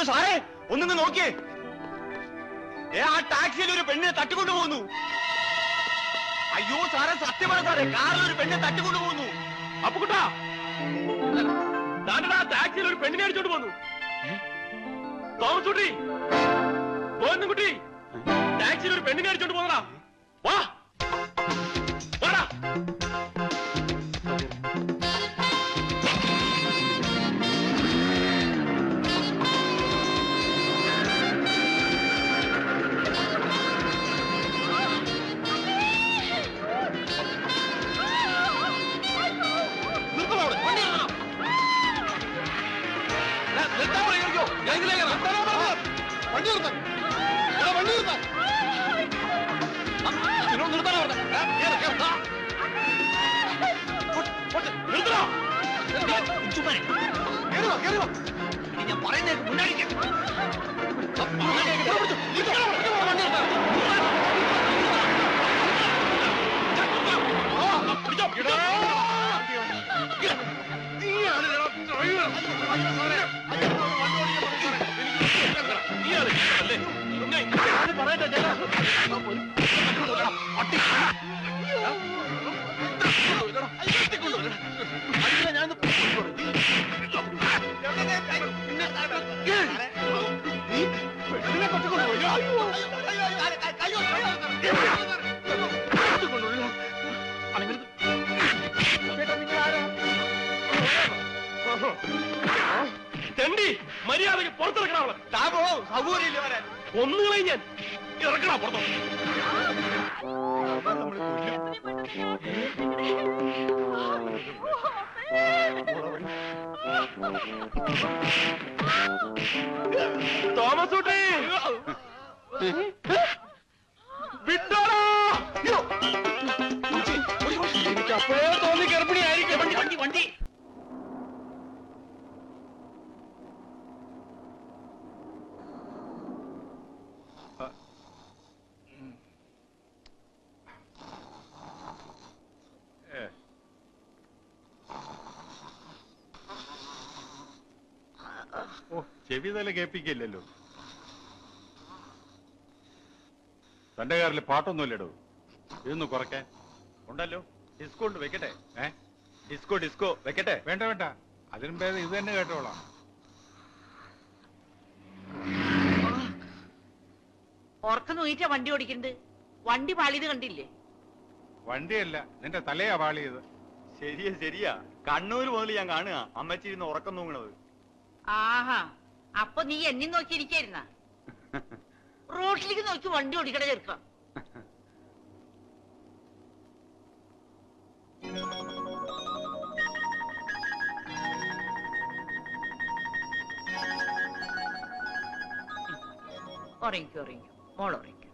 അയ്യോ സാറേ ഒന്നിങ്ങ് നോക്കിയേ. ഏ ആ ടാക്സിയിൽ ഒരു പെണ്ണിനെ തട്ടിക്കൊണ്ടു പോകുന്നു. അയ്യോ സാറേ സത്യമാണ് സാറേ കാറിൽ ഒരു പെണ്ണിനെ തട്ടിക്കൊണ്ടുപോകുന്നു അപ്പുകുട്ടാ താണ്ടാ ടാക്സിയിൽ ഒരു പെണ്ണിനെ അടിച്ചോണ്ട് പോന്നു. തോമസ് കുട്ടി പോന്നു കുട്ടി ടാക്സിയിൽ ഒരു പെണ്ണിനെ അടിച്ചോണ്ട് പോന്നടാ. വാ. വാടാ അല്ലേ പിന്നെ ഞാൻ പറയട്ടെ ചേട്ടാ പട്ടി തെണ്ടി മര്യാദയ്ക്ക് പുറത്തിറക്കണം അവളെ താപോ സൗകര്യമില്ല വരാൻ ഒന്നുകളെ ഞാൻ ഇറക്കണ പുറത്തോ തോമസ് ഓ ചെവി തല കേൾപ്പിക്കില്ലല്ലോ. തന്റെ കാറിൽ പാട്ടൊന്നുമില്ലടോ. ഇതൊന്ന് കുറയ്ക്കാൻ. ഉണ്ടല്ലോ. ഡിസ്കോ ഉണ്ട് വെക്കട്ടെ. ഏ? Disco disco. വെക്കട്ടെ. വേണ്ട വേണ്ട. അതിനും ഇത് തന്നെ കേട്ടോളാം. ഉറക്കം നോയിട്ടാ വണ്ടി ഓടിക്കണ്ട് വണ്ടി പാളിയത് കണ്ടില്ലേ? വണ്ടിയല്ല നിന്റെ തലയാ പാളിയത്. ശരിയാ ശരിയാ. കണ്ണൂര് മുതൽ ഞാൻ കാണുക. അമ്മച്ചി ഇരുന്ന് ഉറക്കം തൂങ്ങണത്. ആഹാ അപ്പൊ നീ എന്നെ നോക്കിയിരിക്കായിരുന്ന? റോഡിലേക്ക് നോക്കി വണ്ടി ഓടിക്കട ചേർക്ക ഉറങ്ങിക്കോ ഉറങ്ങിക്കോ. മോൾ ഉറങ്ങിക്കോ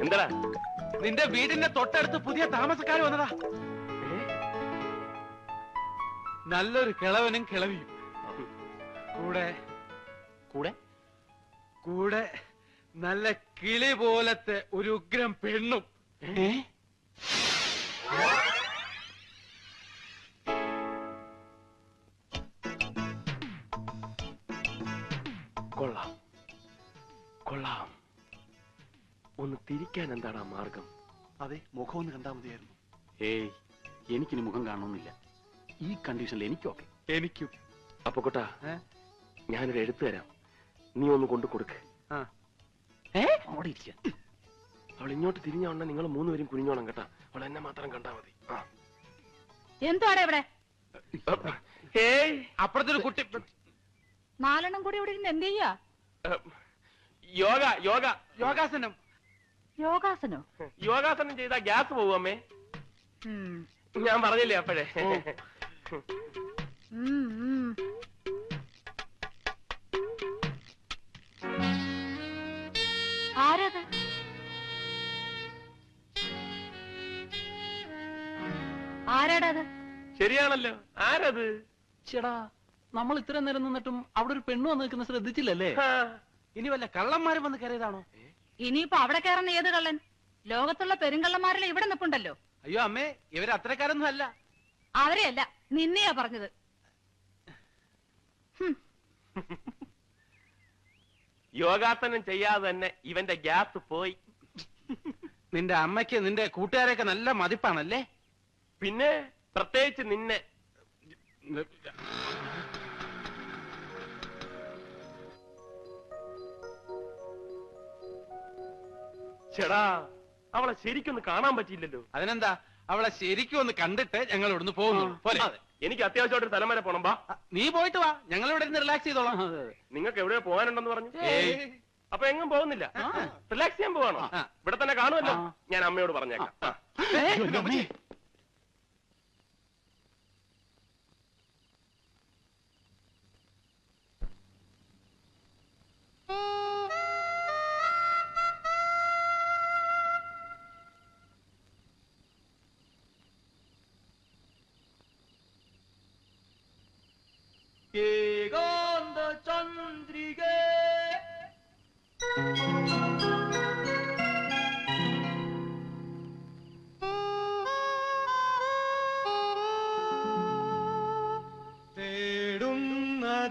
എന്താ നിന്റെ വീടിന്റെ തൊട്ടടുത്ത് പുതിയ താമസക്കാർ വന്നതാ. നല്ലൊരു കിളവനും കിളവിയും. കൂടെ കൂടെ? കൂടെ നല്ല കിളി പോലത്തെ ഒരു ഉഗ്രം പെണ്ണും. കൊള്ളാം. കൊള്ളാം. ഒന്ന് തിരിക്കാൻ എന്താണ് ആ മാർഗം? അതെ മുഖം ഒന്ന് കണ്ടാ മതിയായിരുന്നു. ഏയ് എനിക്കിനി മുഖം കാണണമെന്നില്ല. ഈ കണ്ടീഷനിൽ എനിക്കൊക്കെ. എനിക്കും. അപ്പൊ കൊട്ടാ? ഞാനൊരു എഴുത്ത് തരാം. നീ ഒന്ന് കൊണ്ടു കൊടുക്ക്. ആ. അവിടെ ഇരിക്ക അവൾ ഇങ്ങോട്ട് തിരിഞ്ഞ ഉടനെ നിങ്ങൾ മൂന്നുപേരും കുനിഞ്ഞോണം കേട്ടാ. അവൾ എന്നെ മാത്രം കണ്ടാ മതി. എന്താണ് ഇവിടെ? അപ്പുറത്തൊരു കുട്ടി. നാലെണ്ണം കൂടി ഇവിടെ ഇരുന്ന് എന്ത് ചെയ്യാ? യോഗ യോഗ. യോഗാസനം. യോഗാസനം? യോഗാസനം ചെയ്താ ഗ്യാസ് അമ്മേ. ഞാൻ പറഞ്ഞില്ലേ അപ്പോഴേ. ആരത്? ആരാടാ ശരിയാണല്ലോ. ആരത്? ചേടാ നമ്മൾ ഇത്ര നേരം നിന്നിട്ടും അവിടെ ഒരു പെണ്ണു വന്ന് നിൽക്കുന്ന ശ്രദ്ധിച്ചില്ലല്ലേ? ഇനി വല്ല കള്ളന്മാരും വന്ന് കയറിയതാണോ? ഇനിയിപ്പോ അവിടെ കയറുന്ന ഏത് കള്ളൻ? ലോകത്തുള്ള പെരുങ്കള്ളന്മാരെല്ലാം ഇവിടെ നിപ്പുണ്ടല്ലോ. അയ്യോ അമ്മേ ഇവർ അത്രക്കാരൊന്നും അല്ല. അവരെയല്ല. നിന്നെയാ പറഞ്ഞത്. യോഗാസനം ചെയ്യാതെ തന്നെ ഇവന്റെ ഗ്യാസ് പോയി. നിന്റെ അമ്മയ്ക്ക് നിന്റെ കൂട്ടുകാരെയൊക്കെ നല്ല മതിപ്പാണല്ലേ? പിന്നെ പ്രത്യേകിച്ച് നിന്നെ. ചേടാ അവളെ ശരിക്കൊന്ന് കാണാൻ പറ്റിയില്ലല്ലോ. അതിനെന്താ? അവളെ ശരിക്കും ഒന്ന് കണ്ടിട്ട് ഞങ്ങൾ ഇവിടുന്ന് പോകുന്നു. പോലെ എനിക്ക് അത്യാവശ്യമായിട്ട് ഒരു സ്ഥലം വരെ പോണം. ബാ നീ പോയിട്ട് വാ. ഞങ്ങൾ ഇവിടെ ഇരുന്ന് റിലാക്സ് ചെയ്തോളാം. നിങ്ങൾക്ക് എവിടെയോ പോകാനുണ്ടെന്ന് പറഞ്ഞു. അപ്പൊ എങ്ങും പോകുന്നില്ല. റിലാക്സ് ചെയ്യാൻ പോവാണോ? ഇവിടെ തന്നെ കാണുമല്ലോ. ഞാൻ അമ്മയോട് പറഞ്ഞേക്കാം. ആ.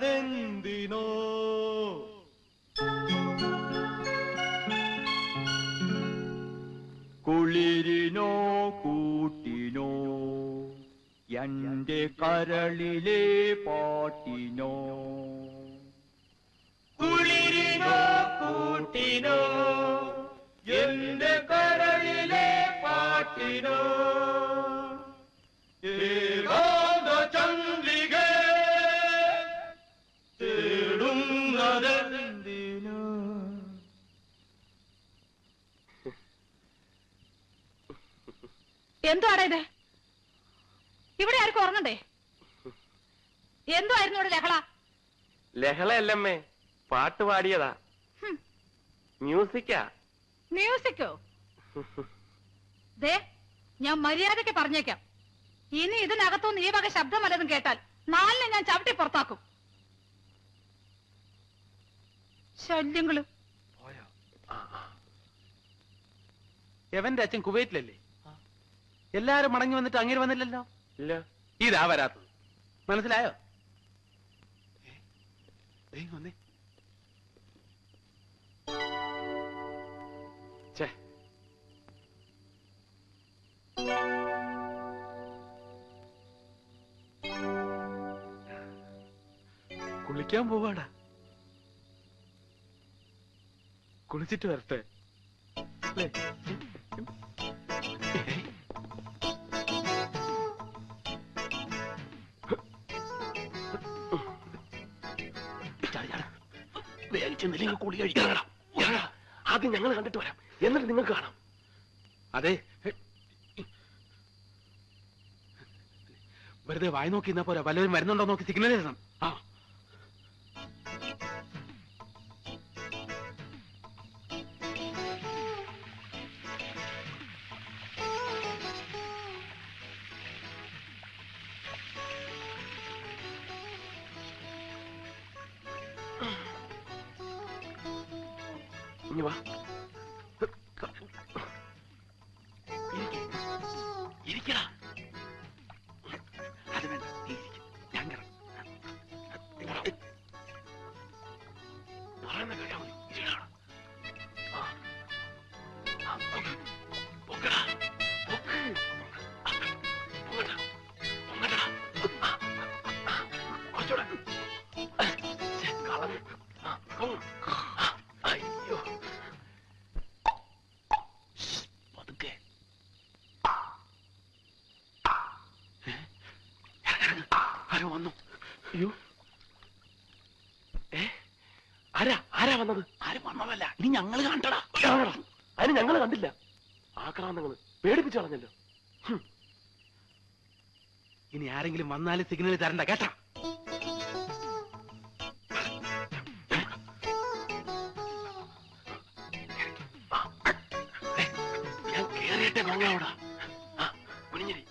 തേടുന്നതെന്തിനോ കുളിരിനോ കൂട്ടിനോ എന്റെ കരളിലെ പാട്ടിനോ. കുളിരിനോ കൂട്ടിനോ എന്റെ കരളിലെ പാട്ടിനോ. എന്തുവാടാ ഇത്? ഇവിടെ ആർക്കും ഉറങ്ങണ്ടേ? എന്തുവായിരുന്നു ഇവിടെ ലഹള? ലഹളയല്ലമ്മേ പാട്ട് പാടിയതാ. മ്യൂസിക്കാ. മ്യൂസിക്കോ? ദേ ഞാൻ മര്യാദയ്ക്ക് പറഞ്ഞേക്കാം. ഇനി ഇതിനകത്തുനിന്ന് ഈ വക ശബ്ദം വല്ലതും കേട്ടാൽ നാലിനെ ഞാൻ ചവിട്ടി പുറത്താക്കും. ശല്യങ്ങളും. എവന്റെ അച്ഛൻ കുവൈറ്റിലല്ലേ? എല്ലാരും മടങ്ങി വന്നിട്ട് അങ്ങനെ വന്നില്ലല്ലോ? ഇല്ല. ഇതാ വരാത്തത് മനസ്സിലായോ കുളിക്കാൻ പോവാടാ. കുളിച്ചിട്ട് വരട്ടെ. അല്ലേ? വേഗിച്ചെന്നില്ലെങ്കിൽ കുളി കഴിക്കണം ആദ്യം ഞങ്ങൾ കണ്ടിട്ട് വരാം. എന്നിട്ട് നിങ്ങൾക്ക് കാണാം. അതെ. വെറുതെ വായി നോക്കി ഇന്നാ പോരാ. വല്ലവരും വരുന്നുണ്ടോ നോക്കി സിഗ്നൽ തരണം ആ. ഇനി വാ അയ്യോ. ഏ? ആരാ? ആരാ വന്നത്? ആരും വന്നതല്ല. ഇനി ഞങ്ങൾ കണ്ടടാ അതിന് ഞങ്ങൾ കണ്ടില്ല. ആക്രാന്തങ്ങൾ പേടിപ്പിച്ചു കളഞ്ഞല്ലോ. ഇനി ആരെങ്കിലും വന്നാലും സിഗ്നൽ തരണ്ട. കേട്ടാ? ഞാൻ കേറിയിട്ടേ നോങ്ങാവടാ കുഞ്ഞിരി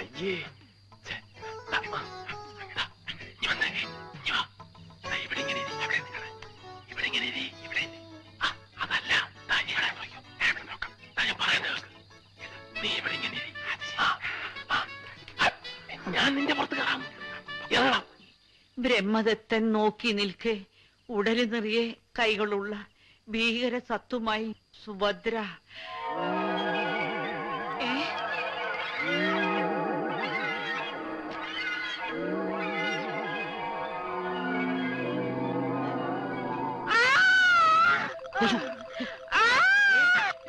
അയ്യേ. എമ്മതത്തൻ നോക്കി നിൽക്കെ. ഉടലി നിറയെ കൈകളുള്ള ഭീകര സത്തുമായി സുഭദ്ര.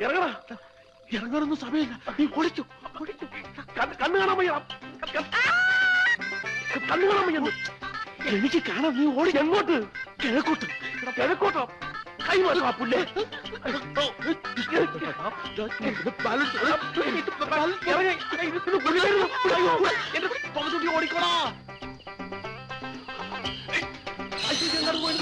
ഇറങ്ങണ ഇറങ്ങാനൊന്നും സമയമില്ല. നീ ഓടിച്ചു കണ്ണു കാണാൻ കണ്ണു കാണാൻ എനിക്ക് കാണാം നീ ഓടി എങ്ങോട്ട് കിഴക്കോട്ട് കിഴക്കോട്ടോ ഓടിക്കോടാ പോയി